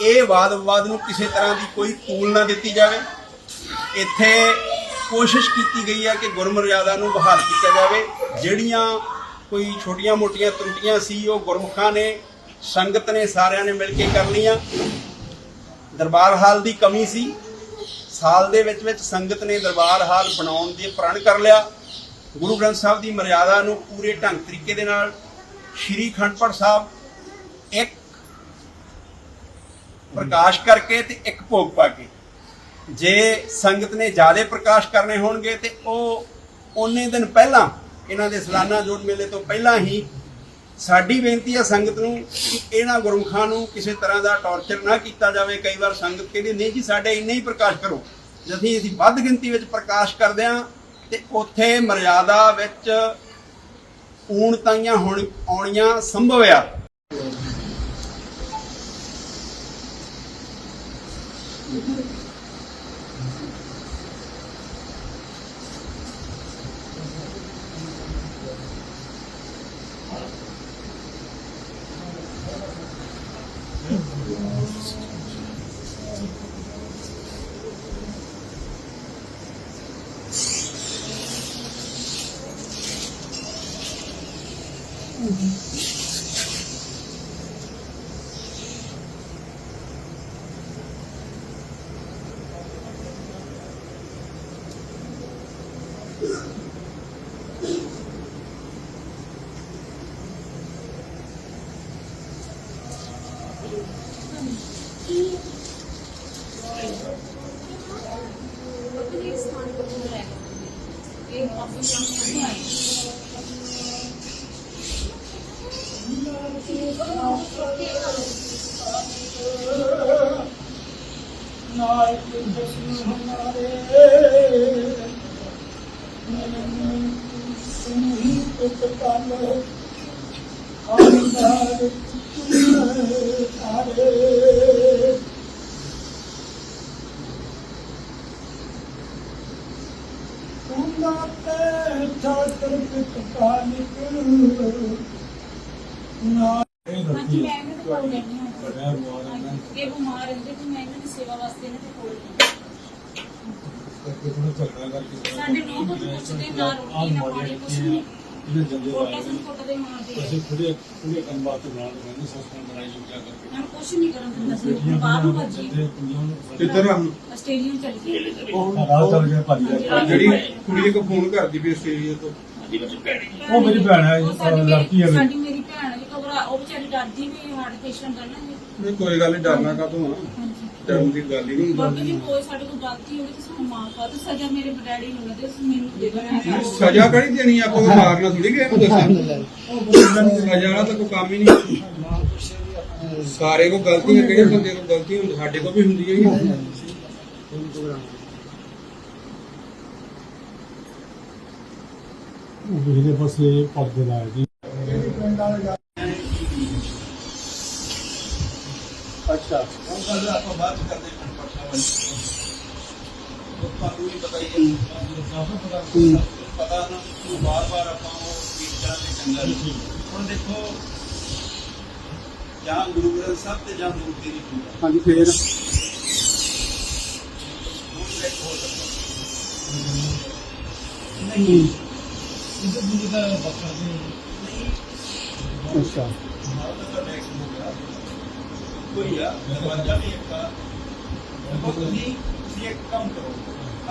ਇਹ ਵਾਦ ਵਿਵਾਦ ਨੂੰ ਕਿਸੇ ਤਰ੍ਹਾਂ ਦੀ ਕੋਈ ਤੂਲ ਨਾ ਦਿੱਤੀ ਜਾਵੇ। ਇੱਥੇ ਕੋਸ਼ਿਸ਼ ਕੀਤੀ ਗਈ ਹੈ ਕਿ ਗੁਰਮਰਿਆਦਾ ਨੂੰ ਬਹਾਲ ਕੀਤਾ ਜਾਵੇ। ਜਿਹੜੀਆਂ ਕੋਈ ਛੋਟੀਆਂ-ਮੋਟੀਆਂ ਤਰੁੱਟੀਆਂ ਸੀ, ਉਹ ਗੁਰਮੁਖਾਂ ਨੇ, ਸੰਗਤ ਨੇ ਸਾਰਿਆਂ ਨੇ ਮਿਲ ਕੇ ਕਰ ਲਈਆਂ। ਦਰਬਾਰ ਹਾਲ ਦੀ ਕਮੀ ਸੀ। ਸਾਲ ਦੇ ਵਿੱਚ ਵਿੱਚ ਸੰਗਤ ਨੇ ਦਰਬਾਰ ਹਾਲ ਬਣਾਉਣ ਦੇ ਪ੍ਰਣ ਕਰ ਲਿਆ। ਗੁਰੂ ਗ੍ਰੰਥ ਸਾਹਿਬ ਦੀ ਮਰਿਆਦਾ ਨੂੰ ਪੂਰੇ ਢੰਗ ਤਰੀਕੇ ਦੇ ਨਾਲ ਸ਼੍ਰੀ ਖੰਡਪੜ ਸਾਹਿਬ ਇੱਕ ਪ੍ਰਕਾਸ਼ ਕਰਕੇ ਤੇ ਇੱਕ ਭੋਗ ਪਾ ਕੇ। ਜੇ ਸੰਗਤ ਨੇ ਜ਼ਿਆਦਾ ਪ੍ਰਕਾਸ਼ ਕਰਨੇ ਹੋਣਗੇ ਤੇ ਉਹ ਉਹਨੇ ਦਿਨ ਪਹਿਲਾਂ ਇਹਨਾਂ ਦੇ ਸਾਲਾਨਾ ਜੋੜ ਮੇਲੇ ਤੋਂ ਪਹਿਲਾਂ ਹੀ ਸਾਡੀ ਬੇਨਤੀ ਹੈ ਸੰਗਤ ਨੂੰ ਕਿ ਇਹਨਾਂ ਗੁਰਮੁਖਾਂ ਨੂੰ ਕਿਸੇ ਤਰ੍ਹਾਂ ਦਾ ਟੌਰਚਰ ਨਾ ਕੀਤਾ ਜਾਵੇ। ਕਈ ਵਾਰ ਸੰਗਤ ਕਹਿੰਦੀ, ਨਹੀਂ ਜੀ, ਸਾਡੇ ਇੰਨੇ ਹੀ ਪ੍ਰਕਾਸ਼ ਕਰੋ। ਜਦ ਅਸੀਂ ਵੱਧ ਗਿਣਤੀ ਵਿੱਚ ਪ੍ਰਕਾਸ਼ ਕਰਦੇ ਹਾਂ ਤੇ ਉੱਥੇ ਮਰਿਆਦਾ ਵਿੱਚ ਊਣਤਾਈਆਂ ਹੋਣ ਆਉਣੀਆਂ ਸੰਭਵ ਆ। ਇਹ ਸਥਾਨ ਕੋਲ ਲੈ ਗਏ ਇਹ ਆਪਣੀ ਸ਼ਾਮ ਨੂੰ ਆਏ ਨਾਇਕ ਜਸਨ ਹਮਾਰੇ ਮਨ ਸੁਣੀ ਇੱਕ ਪਲ ਆਨੰਦਾਰ ਤਾਰੇ ਤੁਮਾ ਤੇ ਠਾਕਰ ਪਿਤ ਕਾਲਿਕ ਨਾ ਦੇ ਕੋਲ ਲੈਣੀ ਹਾਂ ਇਹ ਬਿਮਾਰ ਰਹਿੰਦੇ ਤੇ ਮੈਂ ਇਹਨਾਂ ਦੀ ਸੇਵਾ ਵਾਸਤੇ ਇਹਨਾਂ ਦੇ ਕੋਲ ਲੈਣੀ ਸਾਡੇ ਨੌ ਤੋਂ ਪੁੱਛਦੇ ਨਾ ਰੋਟੀ ਨਾ ਪਾਣੀ ਕੁਛ ਨਹੀਂ। ਕੋਟਾ ਸਾਨੂੰ ਕੋਟਾ ਦੇ ਮਾਰਦੇ ਅਸੀਂ ਖੁਦੇ ਖੁਦੇ ਕੰਮ ਬਾਤ ਨਾਲ ਰਹਿੰਦੇ ਸਸਪੈਂਡ ਬਣਾਈ ਜੋ ਕਿਆ ਕਰਕੇ ਮੈਂ ਕੁਛ ਨਹੀਂ ਕਰਨ ਦਿੰਦਾ ਸੀ ਹੁਣ ਬਾਹਰ ਨੂੰ ਭੱਜੀ ਕਿੱਧਰ ਆ? ਆਸਟ੍ਰੇਲੀਆ ਚਲ ਗਈ। ਰਾਤ ਚੱਲ ਗਿਆ ਭਾਜੀ ਜਿਹੜੀ ਕੁੜੀ ਇੱਕ ਫੋਨ ਕਰਦੀ ਵੀ ਆਸਟ੍ਰੇਲੀਆ ਤੋਂ। ਉਹ ਮੇਰੀ ਭੈਣ ਹੈ ਲੜਕੀ ਹੈ। ਸਾਡੀ ਮੇਰੀ ਭੈਣ ਵੀ ਘਬਰਾ ਉਹ ਵਿਚਾਰੀ ਡਰਦੀ ਵੀ ਹਾਰਟ ਪੇਸ਼ੈਂਟ ਹੈ ਨਾ ਇਹ। ਨਹੀਂ ਕੋਈ ਗੱਲ ਨਹੀਂ ਡਰਨਾ ਕਾਹਤੋਂ ਆ? ਹਾਂਜੀ। ਡਰਨ ਦੀ ਗੱਲ ਹੀ ਨਹੀਂ। ਬਾਕੀ ਜੀ ਕੋਈ ਸਾਡੇ ਕੋਲ ਗਲਤੀ ਹੋਈ ਤੇ ਸਾਨੂੰ ਮਾਫ ਕਰ ਦਿਓ ਸਜ਼ਾ ਮੇਰੇ ਡੈਡੀ ਨੂੰ ਨਾ ਦਿਓ ਮੈਨੂੰ ਦੇ ਦਿਓ ਸਜ਼ਾ ਕੜੀ ਦੇਣੀ ਆ? ਆਪਾਂ ਨੂੰ ਮਾਰਨਾ ਥੋੜੀ ਕਿਸੇ ਨੂੰ ਦੱਸਾਂ ਸਜ਼ਾ ਵਾਲਾ ਤਾਂ ਕੋਈ ਕੰਮ ਹੀ ਨਹੀਂ। ਸਾਰੇ ਕੋ ਗਲਤੀਆਂ ਕਿਹੜੇ ਬੰਦੇ ਕੋਲ ਗਲਤੀ ਹੁੰਦੀ? ਸਾਡੇ ਕੋਲ ਵੀ ਹੁੰਦੀ ਹੈ ਹੀ ਉਹ ਇਹਦੇ ਪਾਸੇ ਪਰਦੇ ਲਾਇਆ ਜੀ। ਉਹ ਗੱਲ ਆਪਾਂ ਬਾਅਦ ਚ ਕਰਦੇ ਹਾਂ ਪਰਸਾ ਵਾਲੀ ਉਹ ਤੁਹਾਨੂੰ ਵੀ ਪਤਾ ਹੀ ਹੈ ਪਤਾ ਨਾ ਕਿ ਬਾਰ-ਬਾਰ ਆਪਾਂ ਉਹ ਚੀਜ਼ਾਂ ਦੇ ਚੰਗਾ ਨਹੀਂ ਹੁਣ ਦੇਖੋ ਜਾਂ ਗੁਰੂ ਗ੍ਰੰਥ ਸਾਹਿਬ ਤੇ ਜਾਂ ਮੂਰਤੀ ਦੀ ਪੂਜਾ ਹਾਂਜੀ ਫੇਰ ਹੁਣ ਇੱਕ ਹੋ ਸਕਦਾ ਨਹੀਂ ਇਹਦੇ ਦੂਜੇ ਦਾ ਬੱਕਰ ਦੇ ਅੱਛਾ ਭਾਰਤ ਦਾ ਟੈਕਸ ਹੋ ਗਿਆ ਕੋਈ ਆ ਦਰਵਾਜ਼ਾ ਵੀ ਇੱਕ ਆ। ਦੇਖੋ ਤੁਸੀਂ ਤੁਸੀਂ ਇੱਕ ਕੰਮ ਕਰੋ।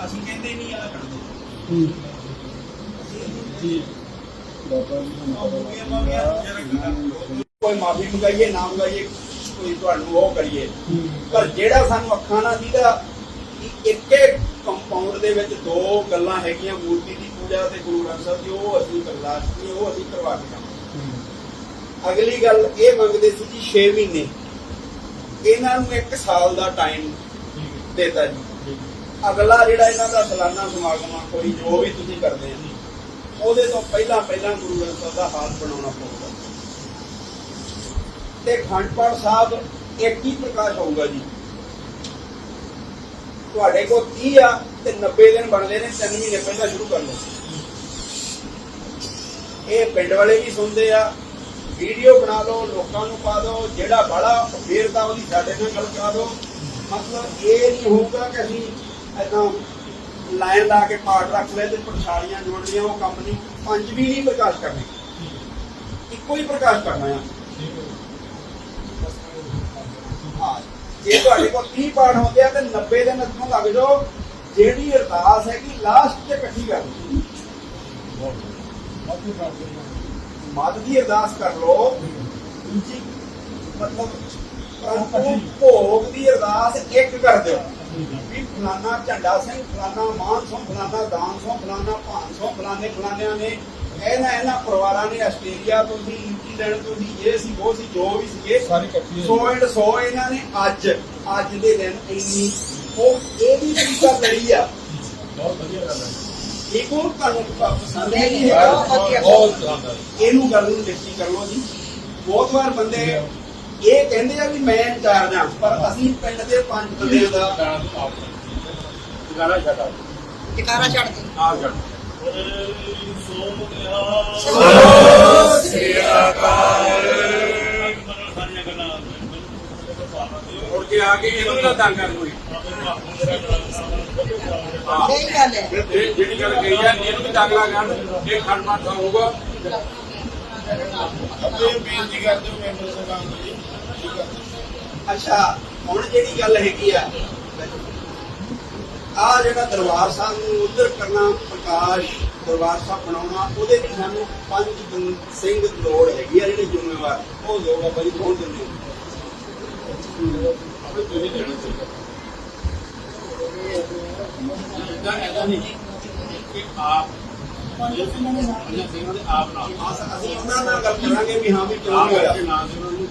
ਅਸੀਂ ਕਹਿੰਦੇ ਨਹੀਂ ਆ ਕੱਢ ਦੋ ਜੀ। ਕੋਈ ਮਾਫੀ ਮੰਗਾਈਏ ਨਾ ਮੰਗਾਈਏ ਕੋਈ ਤੁਹਾਨੂੰ ਉਹ ਕਰੀਏ। ਪਰ ਜਿਹੜਾ ਸਾਨੂੰ ਅੱਖਾਂ ਨਾਲ ਕਿ ਇੱਕ ਇੱਕ ਕੰਪਾਊਂਡ ਦੇ ਵਿੱਚ ਦੋ ਗੱਲਾਂ ਹੈਗੀਆਂ ਮੂਰਤੀ ਦੀ ਪੂਜਾ ਤੇ ਗੁਰੂ ਗ੍ਰੰਥ ਸਾਹਿਬ ਦੀ ਉਹ ਅਸੀਂ ਬਰਦਾਸ਼ਤ ਨਹੀਂ ਉਹ ਅਸੀਂ ਕਰਵਾ ਕੇ ਅਗਲੀ ਗੱਲ ਇਹ ਮੰਗਦੇ ਸੀ ਜੀ 6 ਮਹੀਨੇ। ਇਹਨਾਂ ਨੂੰ 1 ਸਾਲ ਦਾ ਟਾਈਮ ਦੇਤਾ ਜੀ। ਅਗਲਾ ਜਿਹੜਾ ਇਹਨਾਂ ਦਾ ਸਾਲਾਨਾ ਸਮਾਗਮ ਆ ਕੋਈ ਜੋ ਵੀ ਤੁਸੀਂ ਕਰਦੇ ਆ ਉਹਦੇ ਤੋਂ ਪਹਿਲਾਂ ਪਹਿਲਾਂ ਗੁਰੂ ਗ੍ਰੰਥ ਸਾਹਿਬ ਦਾ ਹਾਲ ਬਣਾਉਣਾ ਪਊਗਾ। ਤੇ ਖੰਡਪੜ ਸਾਹਿਬ ਇੱਕ ਹੀ ਪ੍ਰਕਾਸ਼ ਹੋਊਗਾ ਜੀ। ਤੁਹਾਡੇ ਕੋਲ 30 ਆ ਤੇ 90 ਦਿਨ ਬਣਦੇ ਨੇ 3 ਮਹੀਨੇ ਪਹਿਲਾਂ ਸ਼ੁਰੂ ਕਰ ਲਓ ਇਹ ਪਿੰਡ ਵਾਲੇ ਵੀ ਸੁਣਦੇ ਆ ਵੀਡੀਓ ਬਣਾ ਲਓ, ਲੋਕਾਂ ਨੂੰ ਪਾ ਦਿਓ, ਜਿਹੜਾ ਬੜਾ ਫੇਰ ਉਹਦੀ ਸਾਡੇ ਨਾਲ ਗੱਲ ਕਰਾ ਦਿਓ। ਮਤਲਬ ਇਹ ਨਹੀਂ ਹੋਊਗਾ ਕਿ ਅਸੀਂ ਏਦਾਂ ਲਾਈਨ ਲਾ ਕੇ ਪਾਠ ਰੱਖ ਲਏ ਤੇ ਪਰਛਾੜੀਆਂ ਜੋੜਨੀਆਂ, ਉਹ ਕੰਮ ਨਹੀਂ। ਪੰਜ ਵੀ ਨਹੀਂ ਪ੍ਰਕਾਸ਼ ਕਰਨੇ। ਇੱਕੋ ਹੀ ਪ੍ਰਕਾਸ਼ ਕਰਨਾ ਆ। ਜੇ ਤੁਹਾਡੇ ਕੋਲ 30 ਪਾਠ ਹੁੰਦੇ ਆ ਤੇ 90 ਦਿਨ ਅੱਗੋਂ ਲੱਗ ਜਾਓ। ਜਿਹੜੀ ਅਰਦਾਸ ਹੈਗੀ ਲਾਸਟ ਤੇ ਇਕੱਠੀ ਕਰ ਲਓ ਮੱਧ ਦੀ ਅਰਦਾਸ ਕਰ ਲਓ। ਦੂਜੀ ਮਤਲਬ ਪਰੰਤੂ ਭੋਗ ਦੀ ਅਰਦਾਸ ਇੱਕ ਕਰ ਦਿਓ। ਵੀ ਫਲਾਨਾ ਝੰਡਾ ਸਿੰਘ ਫਲਾਨਾ ਮਾਨ ਸਿੰਘ ਫਲਾਨਾ ਦਾਨ ਸਿੰਘ ਫਲਾਨਾ ਭਾਨ ਸਿੰਘ ਫਲਾਣੇ ਫਲਾਣਿਆਂ ਨੇ ਇਹਨਾਂ ਇਹਨਾਂ ਪਰਿਵਾਰਾਂ ਨੇ ਆਸਟ੍ਰੇਲੀਆ ਤੋਂ ਸੀ ਨਿਊਜ਼ੀਲੈਂਡ ਤੋਂ ਸੀ ਇਹ ਸੀ ਉਹ ਸੀ ਜੋ ਵੀ ਸੀਗੇ ਸਾਰੀ ਇਕੱਠੀ। ਸੌ ਐਂਡ ਸੌ ਇਹਨਾਂ ਨੇ ਅੱਜ ਅੱਜ ਦੇ ਦਿਨ ਇੰਨੀ ਉਹ ਇਹ ਵੀ ਤਰੀਕਾ ਲਈ ਆ। ਬਹੁਤ ਵਧੀਆ ਗੱਲ ਹੈ ਇਹ ਉਹ ਤੁਹਾਨੂੰ ਪਸੰਦ ਹੈ? ਜੀ ਬਹੁਤ ਜ਼ਿਆਦਾ ਇਹਨੂੰ ਗੱਲ ਨੂੰ ਲਿਖੀ ਕਰ ਲਓ ਜੀ। ਬਹੁਤ ਵਾਰ ਬੰਦੇ ਇਹ ਕਹਿੰਦੇ ਆ ਵੀ ਮੈਂ ਇੰਚਾਰਜ ਹਾਂ ਪਰ ਅਸੀਂ ਪਿੰਡ ਦੇ ਪੰਜ ਬੰਦਿਆਂ ਦਾ ਗਾਣਾ ਛੱਡਾ ਟਿਕਾਰਾ ਛੱਡ ਦੇ ਆ ਛੱਡ ਮੁੜ ਕੇ ਆ ਕੇ ਇਹਨੂੰ ਨਾ ਤੰਗ ਕਰ ਕੋਈ ਹਾਂ ਸਹੀ ਗੱਲ ਹੈ। ਇਹ ਜਿਹੜੀ ਗੱਲ ਕਹੀ ਆ ਇਹਨੂੰ ਵੀ ਤੰਗ ਲਾ ਕਰਨ ਇਹ ਖੰਡ ਮਾਠਾ ਹੋਊਗਾ। ਅੱਗੇ ਬੇਨਤੀ ਕਰਦੇ ਹੋ ਮੈਂਬਰ ਸਾਹਿਬਾਨ ਨੂੰ ਜੀ। ਅੱਛਾ ਹੁਣ ਜਿਹੜੀ ਗੱਲ ਹੈਗੀ ਆ ਆ ਜਿਹੜਾ ਦਰਬਾਰ ਸਾਹਿਬ ਨੂੰ ਉਧਰ ਕਰਨਾ ਪ੍ਰਕਾਸ਼ ਦਰਬਾਰ ਸਾਹਿਬ ਬਣਾਉਣਾ ਉਹਦੇ ਵੀ ਸਾਨੂੰ ਪੰਜ ਸਿੰਘ ਲੋੜ ਹੈਗੀ ਆ ਜਿਹੜੇ ਜ਼ਿੰਮੇਵਾਰ। ਉਹ ਦੋ ਬਾਬਾ ਜੀ ਕੌਣ ਦਿੰਦੇ ਹੋ? ਆਪੇ ਤੁਸੀਂ ਦੇਣਾ ਚਾਹੀਦਾ ਇਦਾਂ ਐਦਾਂ ਨਹੀਂ ਕਿ ਆਪ ਆਪ ਨਾਲ ਅਸੀਂ ਉਹਨਾਂ ਨਾਲ ਗੱਲ ਕਰਾਂਗੇ ਵੀ ਹਾਂ ਵੀ ਕਿਉਂ ਹੋਇਆ ਕਰਕੇ ਦੇ ਉਹਨਾਂ ਨੂੰ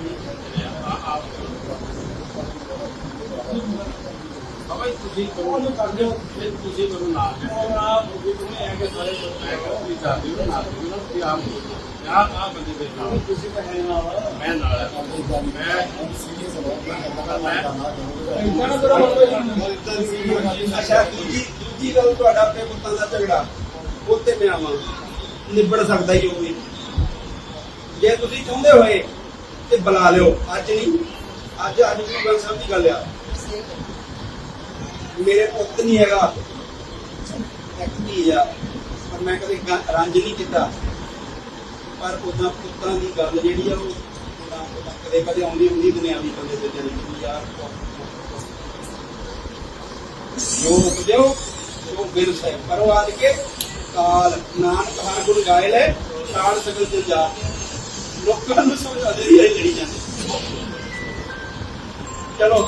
ਆਪ ਬਾਬਾ ਤੁਸੀਂ ਕਰੋ ਉਹਨੂੰ ਕਰਦੇ ਹੋ ਫਿਰ ਤੁਸੀਂ ਕਰੋ ਨਾ ਆਪ ਤੁਸੀਂ ਐ ਕੇ ਸਾਰੇ ਮੈਂ ਕਰੋ ਹੋ ਨਾ ਕਰੋ ਆਪ ਆ ਆ ਬੰਦੇ ਦੇ ਨਾਲ ਤੁਸੀਂ ਤਾਂ ਹੈ ਨਾਲ ਮੈਂ ਨਾਲ ਹਾਂ। ਮੈਂ ਅੱਛਾ, ਦੂਜੀ ਦੂਜੀ ਗੱਲ ਤੁਹਾਡਾ ਆਪਣੇ ਪੁੱਤਾਂ ਦਾ ਝਗੜਾ ਉੱਤੇ ਮੈਂ ਆਵਾਂ, ਨਿਬੜ ਸਕਦਾ ਹੀ ਉਹ ਵੀ ਜੇ ਤੁਸੀਂ ਚਾਹੁੰਦੇ ਹੋਏ ਤੇ ਬੁਲਾ ਲਿਓ, ਅੱਜ ਨਹੀਂ। ਅੱਜ ਅੱਜ ਵੀ ਗੱਲ ਸਭ ਦੀ ਗੱਲ ਆ। ਮੇਰੇ ਪੁੱਤ ਨਹੀਂ ਹੈਗਾ। ਇੱਕ ਧੀ ਆ, ਪਰ ਮੈਂ ਕਦੇ ਗ- ਰੰਜ ਨਹੀਂ ਕੀਤਾ। ਪਰ ਉਦਾਂ ਪੁੱਤਾਂ ਦੀ ਗੱਲ ਜਿਹੜੀ ਆ ਉਹ ਕਦੇ ਕਦੇ ਆਉਂਦੀ ਹੁੰਦੀ, ਦੁਨਿਆਵੀ ਬੰਦੇ ਤੇ ਜਿਹੜੀ ਯਾਰ ਜੋ ਉਪਜੋ ਜੋ ਬਿਰ ਸੇ ਪਰਵਾਦ ਕੇ ਕਾਲ, ਨਾਨਕ ਹਰ ਗੁਣ ਗਾਏ ਲੈ ਛਾੜ ਸਕਲ ਜਲ ਜਾ। ਲੋਕਾਂ ਨੂੰ ਸਮਝਾ ਦੇ ਰਹੀ ਜਿਹੜੀ ਜਾਂਦੀ। ਚਲੋ,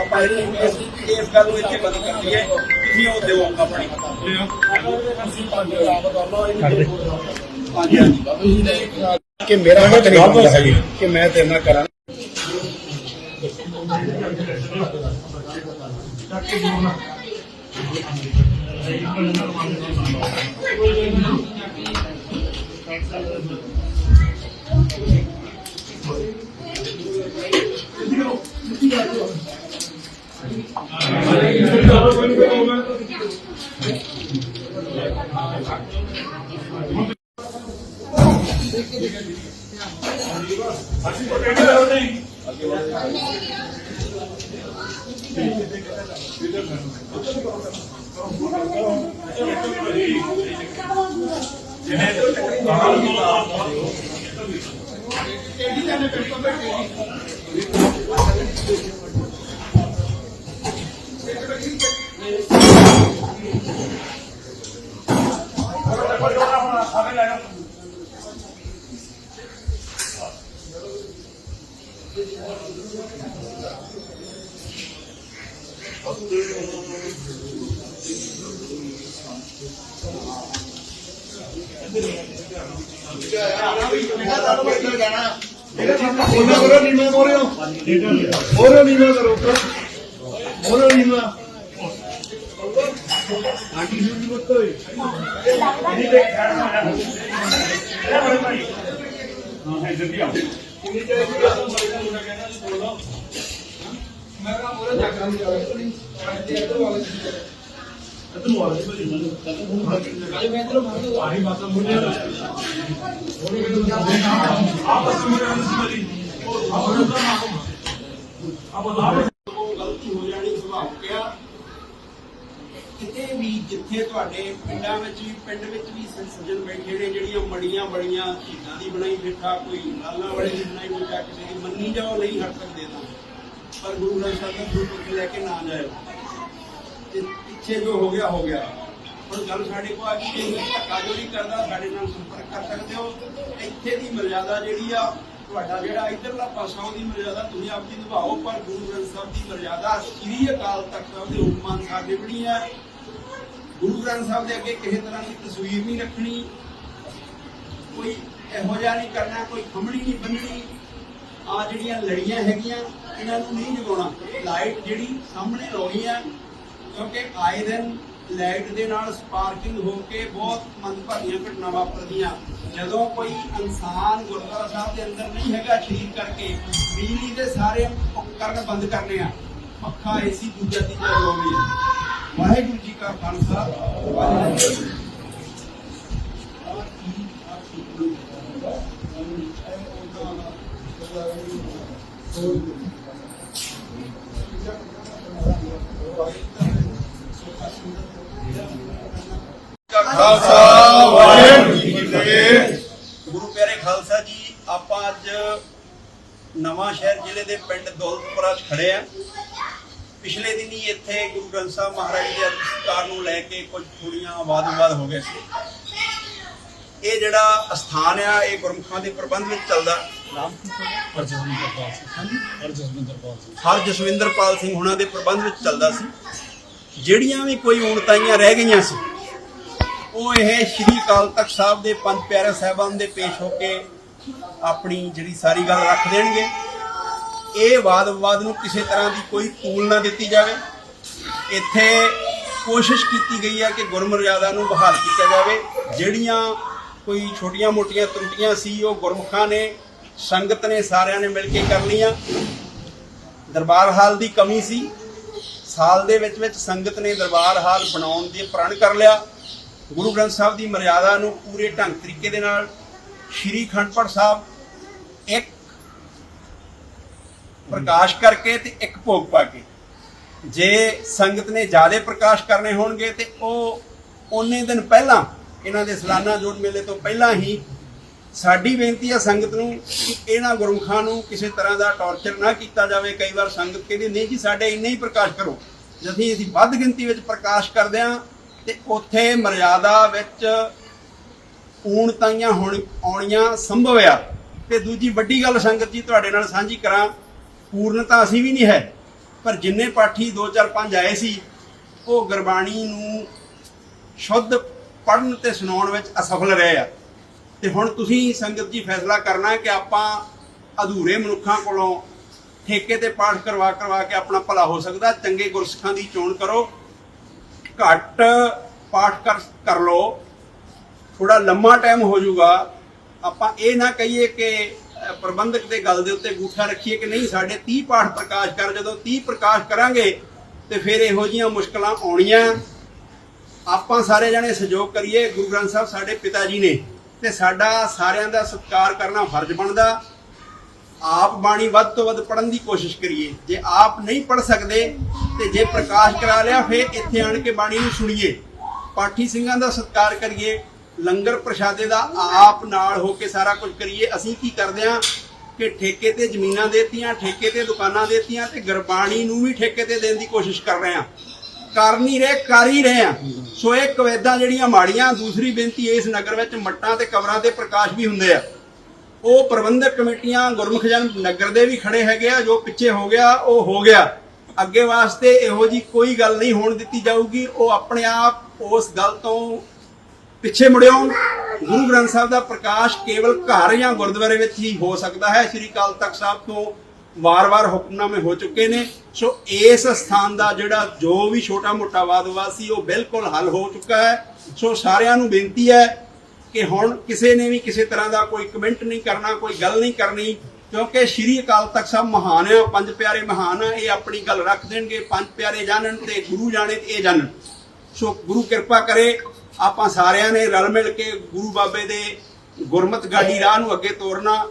ਆਪਾਂ ਇਹਨੂੰ ਇਸ ਇਸ ਗੱਲ ਨੂੰ ਇੱਥੇ ਬੰਦ ਕਰ ਦਈਏ। ਤੁਸੀਂ ਉਹ ਦਿਓ ਆਪਣੀ ਹਾਂਜੀ ਹਾਂਜੀ ਕਿ ਮੇਰਾ ਹੱਕ ਨਹੀਂ ਬਣਦਾ ਹੈ ਕਿ ਮੈਂ ਤੇਰੇ ਨਾਲ ਕਰਾਂ ਨੀਮਾ ਕਰੋ ਨੀਮਾ ਮੋਰਿਓ ਮੋਰਿਓ ਨੀਮਾ ਕਰੋ ਮੋਰਿਓ ਨੀਮਾ ਆਂਟੀ ਜੀ ਨੂੰ ਕੋਈ ਤੈਨੂੰ ਆ ਰਹੀ ਮੈਂ ਤੈਨੂੰ ਮੰਗਦਾ ਆਹੀ ਬਾਤ ਮੁੰਡੇ ਆਪਸ ਵਿੱਚ ਰਹਿਣ ਸੀ ਮੇਰੀ ਆਪਸ ਆਪਸ ਉਹ ਗਲਤੀ ਹੋ ਜਾਣੀ ਸੁਭਾਵਿਕ ਆ ਕਿਤੇ ਵੀ ਜਿੱਥੇ ਤੁਹਾਡੇ ਪਿੰਡਾਂ ਵਿੱਚ ਵੀ, ਪਿੰਡ ਵਿੱਚ ਵੀ ਸ- ਬੈਠੇ ਨੇ ਜਿਹੜੀਆਂ ਮੜੀਆਂ ਬੜੀਆਂ ਚੀਜ਼ਾਂ ਦੀ ਬਣਾਈ ਬੈਠਾ, ਕੋਈ ਲਾਲਾਂ ਵਾਲੀ ਦੀ ਬਣਾਈ ਬੈਠਾ, ਕਿਸੇ ਦੀ ਮੰਨੀ ਜਾਓ, ਨਹੀਂ ਹਟ ਸਕਦੇ ਤਾਂ। ਪਰ ਗੁਰੂ ਗ੍ਰੰਥ ਸਾਹਿਬ ਦਾ ਗੁਰੂ ਲੈ ਕੇ ਨਾ ਜਾਇਓ। ਤੇ ਪਿੱਛੇ ਜੋ ਹੋ ਗਿਆ ਹੋ ਗਿਆ। ਹੁਣ ਗੱਲ ਸਾਡੇ ਕੋਲ ਆ ਗਈ ਧੱਕਾ ਜੋ ਨਹੀਂ ਕਰਦਾ, ਸਾਡੇ ਨਾਲ ਸੰਪਰਕ ਕਰ ਸਕਦੇ ਹੋ। ਇੱਥੇ ਦੀ ਮਰਜ਼ਾਦਾ ਜਿਹੜੀ ਆ ਤੁਹਾਡਾ ਜਿਹੜਾ ਇਧਰਲਾ ਪਾਸਾ, ਉਹਦੀ ਮਰਜ਼ਾਦਾ ਤੁਸੀਂ ਆਪਣੀ ਨਿਭਾਓ, ਪਰ ਗੁਰੂ ਗ੍ਰੰਥ ਸਾਹਿਬ ਦੀ ਮਰਜ਼ਾਦਾ ਸ੍ਰੀ ਅਕਾਲ ਤਖਤ ਸਾਹਿਬ ਦੇ ਹੁਕਮਾਂ ਸਾਡੇ ਨਿਭਣੀ ਹੈ। ਗੁਰੂ ਗ੍ਰੰਥ ਸਾਹਿਬ ਦੇ ਅੱਗੇ ਕਿਸੇ ਤਰ੍ਹਾਂ ਦੀ ਤਸਵੀਰ ਨਹੀਂ ਰੱਖਣੀ। ਕੋਈ ਇਹੋ ਜਿਹਾ ਨਹੀਂ ਕਰਨਾ, ਕੋਈ ਖੰਮਣੀ ਨਹੀਂ ਬੰਨਣੀ। ਆ ਜਿਹੜੀਆਂ ਲੜੀਆਂ ਹੈਗੀਆਂ, ਇਹਨਾਂ ਨੂੰ ਨਹੀਂ ਜਗਾਉਣਾ ਲਾਈਟ ਜਿਹੜੀ ਸਾਹਮਣੇ ਲਾਉਣੀ ਹੈ ਕਿਉਂਕਿ ਆਏ ਦਿਨ ਲਾਈਟ ਦੇ ਨਾਲ ਸਪਾਰਕਿੰਗ ਹੋ ਕੇ ਬਹੁਤ ਮੰਦਭਾਗੀਆਂ ਘਟਨਾਵਾਂ ਵਾਪਰਦੀਆਂ। ਜਦੋਂ ਕੋਈ ਇਨਸਾਨ ਗੁਰਦੁਆਰਾ ਸਾਹਿਬ ਦੇ ਅੰਦਰ ਨਹੀਂ ਹੈਗਾ ਸ਼ਰੀਰ ਕਰਕੇ, ਬਿਜਲੀ ਦੇ ਸਾਰੇ ਉਪਕਰਨ ਬੰਦ ਕਰਨੇ ਆ। ਪੱਖਾ ਏਸੀ ਦੂਜਾ ਤੀਜਾ ਜੋ ਵੀ ਵਾਹਿਗੁਰੂ ਜੀ ਕਾ ਖਾਲਸਾ, ਵਾਹਿਗੁਰੂ ਜੀ ਖਾਲਸਾ। ਵਾਹਿਗੁਰੂ ਗੁਰੂ ਪਿਆਰੇ ਖਾਲਸਾ ਜੀ ਆਪਾਂ ਅੱਜ ਨਵਾਂ ਸ਼ਹਿਰ ਜ਼ਿਲ੍ਹੇ ਦੇ ਪਿੰਡ ਦੌਲਤਪੁਰਾ 'ਚ ਖੜੇ ਆ ਪਿਛਲੇ ਦਿਨੀ ਇੱਥੇ ਗੁਰੂ ਗ੍ਰੰਥ ਸਾਹਿਬ ਮਹਾਰਾਜ ਦੇ ਅਧਿਕਾਰ ਨੂੰ ਲੈ ਕੇ ਕੁਝ ਥੋੜੀਆਂ ਵਾਦ-ਵਿਵਾਦ ਹੋ ਗਏ ਸੀ। ਇਹ ਜਿਹੜਾ ਅਸਥਾਨ ਆ ਇਹ ਗੁਰਮੁਖਾਂ ਦੇ ਪ੍ਰਬੰਧ ਵਿੱਚ ਚੱਲਦਾ। ਹਰ ਜਸਵਿੰਦਰਪਾਲ ਸਿੰਘ ਹੁਣਾਂ ਦੇ ਪ੍ਰਬੰਧ ਵਿੱਚ ਚੱਲਦਾ ਸੀ। ਜਿਹੜੀਆਂ ਵੀ ਕੋਈ ਊਣਤਾਈਆਂ ਰਹਿ ਗਈਆਂ ਸੀ ਉਹ ਇਹ ਸ਼੍ਰੀ ਅਕਾਲ ਤਖਤ ਸਾਹਿਬ ਦੇ ਪੰਜ ਪਿਆਰੇ ਸਾਹਿਬਾਨ ਦੇ ਪੇਸ਼ ਹੋ ਕੇ ਆਪਣੀ ਜਿਹੜੀ ਸਾਰੀ ਗੱਲ ਰੱਖ ਦੇਣਗੇ। ਇਹ ਵਾਦ ਵਿਵਾਦ ਨੂੰ ਕਿਸੇ ਤਰ੍ਹਾਂ ਦੀ ਕੋਈ ਤੂਲ ਨਾ ਦਿੱਤੀ ਜਾਵੇ। ਇੱਥੇ ਕੋਸ਼ਿਸ਼ ਕੀਤੀ ਗਈ ਹੈ ਕਿ ਗੁਰਮਰਿਆਦਾ ਨੂੰ ਬਹਾਲ ਕੀਤਾ ਜਾਵੇ। ਜਿਹੜੀਆਂ ਕੋਈ ਛੋਟੀਆਂ-ਮੋਟੀਆਂ ਤਰੁੱਟੀਆਂ ਸੀ, ਉਹ ਗੁਰਮੁਖਾਂ ਨੇ, ਸੰਗਤ ਨੇ ਸਾਰਿਆਂ ਨੇ ਮਿਲ ਕੇ ਕਰ ਲਈਆਂ ਦਰਬਾਰ ਹਾਲ ਦੀ ਕਮੀ ਸੀ। ਸਾਲ ਦੇ ਵਿੱਚ ਵਿੱਚ ਸੰਗਤ ਨੇ ਦਰਬਾਰ ਹਾਲ ਬਣਾਉਣ ਦੀ ਪ੍ਰਣ ਕਰ ਲਿਆ। ਗੁਰੂ ਗ੍ਰੰਥ ਸਾਹਿਬ ਦੀ ਮਰਿਆਦਾ ਨੂੰ ਪੂਰੇ ਢੰਗ ਤਰੀਕੇ ਦੇ ਨਾਲ ਸ਼੍ਰੀ ਖੰਡਪੜ ਸਾਹਿਬ ਇੱਕ ਪ੍ਰਕਾਸ਼ ਕਰਕੇ ਤੇ ਇੱਕ ਭੋਗ ਪਾ ਕੇ। ਜੇ ਸੰਗਤ ਨੇ ਜ਼ਿਆਦਾ ਪ੍ਰਕਾਸ਼ ਕਰਨੇ ਹੋਣਗੇ ਤੇ ਉਹ ਉਹਨੇ ਦਿਨ ਪਹਿਲਾਂ ਇਹਨਾਂ ਦੇ ਸਲਾਨਾ ਜੋੜ ਮੇਲੇ ਤੋਂ ਪਹਿਲਾਂ ਹੀ ਸਾਡੀ ਬੇਨਤੀ ਹੈ ਸੰਗਤ ਨੂੰ ਕਿ ਇਹਨਾਂ ਗੁਰਮੁਖਾਂ ਨੂੰ ਕਿਸੇ ਤਰ੍ਹਾਂ ਦਾ ਟੌਰਚਰ ਨਾ ਕੀਤਾ ਜਾਵੇ। ਕਈ ਵਾਰ ਸੰਗਤ ਕਹਿੰਦੀ, ਨਹੀਂ ਜੀ, ਸਾਡੇ ਇੰਨੇ ਹੀ ਪ੍ਰਕਾਸ਼ ਕਰੋ। ਜਦ ਅਸੀਂ ਵੱਧ ਗਿਣਤੀ ਵਿੱਚ ਪ੍ਰਕਾਸ਼ ਕਰਦੇ ਹਾਂ ਤੇ ਉੱਥੇ ਮਰਿਆਦਾ ਵਿੱਚ ਊਣਤਾਈਆਂ ਹੋਣ ਆਉਣੀਆਂ ਸੰਭਵ ਆ। ਤੇ ਦੂਜੀ ਵੱਡੀ ਗੱਲ ਸੰਗਤ ਜੀ ਤੁਹਾਡੇ ਨਾਲ ਸਾਂਝੀ ਕਰਾਂ, ਪੂਰਨਤਾ ਅਸੀਂ ਵੀ ਨਹੀਂ ਹੈ, ਪਰ ਜਿੰਨੇ ਪਾਠੀ 2 4 5 ਆਏ ਸੀ, ਉਹ ਗੁਰਬਾਣੀ ਨੂੰ ਸ਼ੁੱਧ ਪੜਨ ਤੇ ਸੁਣਾਉਣ ਵਿੱਚ ਅਸਫਲ ਰਹੇ ਆ। ਤੇ ਹੁਣ ਤੁਸੀਂ ਸੰਗਤ ਜੀ ਫੈਸਲਾ ਕਰਨਾ ਹੈ ਕਿ ਆਪਾਂ ਅਧੂਰੇ ਮਨੁੱਖਾਂ ਕੋਲੋਂ ਠੇਕੇ ਤੇ ਪਾਠ ਕਰਵਾ ਕਰਵਾ ਕੇ ਆਪਣਾ ਭਲਾ ਹੋ ਸਕਦਾ, ਚੰਗੇ ਗੁਰਸਿੱਖਾਂ ਦੀ ਚੋਣ ਕਰੋ। ਘੱਟ ਪਾਠ ਕਰ ਕਰ ਲਓ। ਥੋੜਾ ਲੰਮਾ ਟਾਈਮ ਹੋ ਜਾਊਗਾ। ਆਪਾਂ ਇਹ ਨਾ ਕਹੀਏ ਕਿ ਪ੍ਰਬੰਧਕ ਦੇ ਗੱਲ ਦੇ ਉੱਤੇ ਗੂਠਾ ਰੱਖੀਏ ਕਿ ਨਹੀਂ, ਸਾਡੇ 30 ਪਾਠ ਪ੍ਰਕਾਸ਼ ਕਰ, ਜਦੋਂ 30 ਪ੍ਰਕਾਸ਼ ਕਰਾਂਗੇ, ਤੇ ਫਿਰ ਇਹੋ ਜੀਆਂ ਮੁਸ਼ਕਲਾਂ ਆਉਣੀਆਂ। ਆਪਾਂ ਸਾਰੇ ਜਣੇ ਸਹਿਯੋਗ ਕਰੀਏ। ਗੁਰੂ ਗ੍ਰੰਥ ਸਾਹਿਬ ਸਾਡੇ ਪਿਤਾ ਜੀ ਨੇ ਤੇ ਸਾਡਾ ਸਾਰਿਆਂ ਦਾ ਸਤਿਕਾਰ ਕਰਨਾ ਫਰਜ਼ ਬਣਦਾ। ਆਪ ਬਾਣੀ ਵੱਧ ਤੋਂ ਵੱਧ ਪੜਨ ਦੀ ਕੋਸ਼ਿਸ਼ ਕਰੀਏ। ਜੇ ਆਪ ਨਹੀਂ ਪੜ ਸਕਦੇ, ਤੇ ਜੇ ਪ੍ਰਕਾਸ਼ ਕਰਾ ਲਿਆ, ਫਿਰ ਇੱਥੇ ਆਣ ਕੇ ਬਾਣੀ ਨੂੰ ਸੁਣੀਏ। ਪਾਠੀ ਸਿੰਘਾਂ ਦਾ ਸਤਿਕਾਰ ਕਰੀਏ, ਲੰਗਰ ਪ੍ਰਸ਼ਾਦੇ ਦਾ ਆਪ ਨਾਲ ਹੋ ਕੇ ਸਾਰਾ ਕੁਝ ਕਰੀਏ। ਅਸੀਂ ਕੀ ਕਰਦੇ ਹਾਂ ਕਿ ਠੇਕੇ ਤੇ ਜ਼ਮੀਨਾਂ ਦੇਤੀਆਂ, ਠੇਕੇ ਤੇ ਦੁਕਾਨਾਂ ਦੇਤੀਆਂ ਤੇ ਗੁਰਬਾਣੀ ਨੂੰ ਵੀ ਠੇਕੇ ਤੇ ਦੇਣ ਦੀ ਕੋਸ਼ਿਸ਼ ਕਰ ਰਹੇ ਹਾਂ। ਕਰ ਨਹੀਂ ਰਹੇ, ਕਰ ਹੀ ਰਹੇ ਆ ਸੋ ਇਹ ਕਵੇਦਾਂ ਜਿਹੜੀਆਂ ਮਾੜੀਆਂ, ਦੂਸਰੀ ਬੇਨਤੀ ਇਸ ਨਗਰ ਵਿੱਚ ਮੱਟਾਂ ਤੇ ਕਬਰਾਂ ਤੇ ਪ੍ਰਕਾਸ਼ ਵੀ ਹੁੰਦੇ ਆ। ਉਹ ਪ੍ਰਬੰਧਕ ਕਮੇਟੀਆਂ ਗੁਰਮੁਖ ਜਨ ਨਗਰ ਦੇ ਵੀ ਖੜੇ ਹੈਗੇ ਆ, ਜੋ ਪਿੱਛੇ ਹੋ ਗਿਆ, ਉਹ ਹੋ ਗਿਆ। ਅੱਗੇ ਵਾਸਤੇ ਇਹੋ ਜੀ ਕੋਈ ਗੱਲ ਨਹੀਂ ਹੋਣ ਦਿੱਤੀ ਜਾਊਗੀ। ਉਹ ਆਪਣੇ ਆਪ ਉਸ ਗੱਲ ਤੋਂ ਪਿੱਛੇ ਮੁੜਿਓ। ਗੁਰੂ ਗ੍ਰੰਥ ਸਾਹਿਬ ਦਾ ਪ੍ਰਕਾਸ਼ ਕੇਵਲ ਘਰ ਜਾਂ ਗੁਰਦੁਆਰੇ ਵਿੱਚ ਹੀ ਹੋ ਸਕਦਾ ਹੈ। ਸ੍ਰੀ ਅਕਾਲ ਤਖਤ ਸਾਹਿਬ ਤੋਂ ਵਾਰ-ਵਾਰ ਹੁਕਮਨਾਮੇ ਹੋ ਚੁੱਕੇ ਨੇ। ਸੋ ਇਸ ਸਥਾਨ ਦਾ ਜਿਹੜਾ ਜੋ ਵੀ ਛੋਟਾ-ਮੋਟਾ ਵਾਦ-ਵਿਵਾਦ ਸੀ, ਉਹ ਬਿਲਕੁਲ ਹੱਲ ਹੋ ਚੁੱਕਾ ਹੈ। ਸੋ ਸਾਰਿਆਂ ਨੂੰ ਬੇਨਤੀ ਹੈ ਕਿ ਹੁਣ ਕਿਸੇ ਨੇ ਵੀ ਕਿਸੇ ਤਰ੍ਹਾਂ ਦਾ ਕੋਈ ਕਮੈਂਟ ਨਹੀਂ ਕਰਨਾ, ਕੋਈ ਗੱਲ ਨਹੀਂ ਕਰਨੀ, ਕਿਉਂਕਿ ਸ੍ਰੀ ਅਕਾਲ ਤਖਤ ਸਾਹਿਬ ਮਹਾਨ ਹੈ ਪੰਜ ਪਿਆਰੇ ਮਹਾਨ ਹੈ ਇਹ ਆਪਣੀ ਗੱਲ ਰੱਖ ਦੇਣਗੇ, ਪੰਜ ਪਿਆਰੇ ਜਾਣਨ ਤੇ ਗੁਰੂ ਜਾਣੇ ਤੇ ਇਹ ਜਾਣਨ। ਸੋ ਗੁਰੂ ਕਿਰਪਾ ਕਰੇ, ਆਪਾਂ ਸਾਰਿਆਂ ਨੇ ਰਲ ਮਿਲ ਕੇ ਗੁਰੂ ਬਾਬੇ ਦੇ ਗੁਰਮਤ ਗਾਡੀ ਰਾਹ ਨੂੰ ਅੱਗੇ ਤੋਰਨਾ।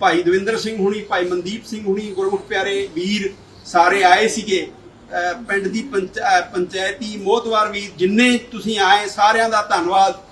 ਭਾਈ ਦਵਿੰਦਰ ਸਿੰਘ ਹੁਣੀ, ਭਾਈ ਮਨਦੀਪ ਸਿੰਘ ਹੁਣੀ, ਗੁਰਮੁਖ ਪਿਆਰੇ ਵੀਰ ਸਾਰੇ ਆਏ ਸੀਗੇ। ਪਿੰਡ ਦੀ ਪੰਚ- ਪੰਚਾਇਤੀ ਮੋਹਤਵਾਰ ਵੀਰ, ਜਿੰਨੇ ਤੁਸੀਂ ਆਏ, ਸਾਰਿਆਂ ਦਾ ਧੰਨਵਾਦ।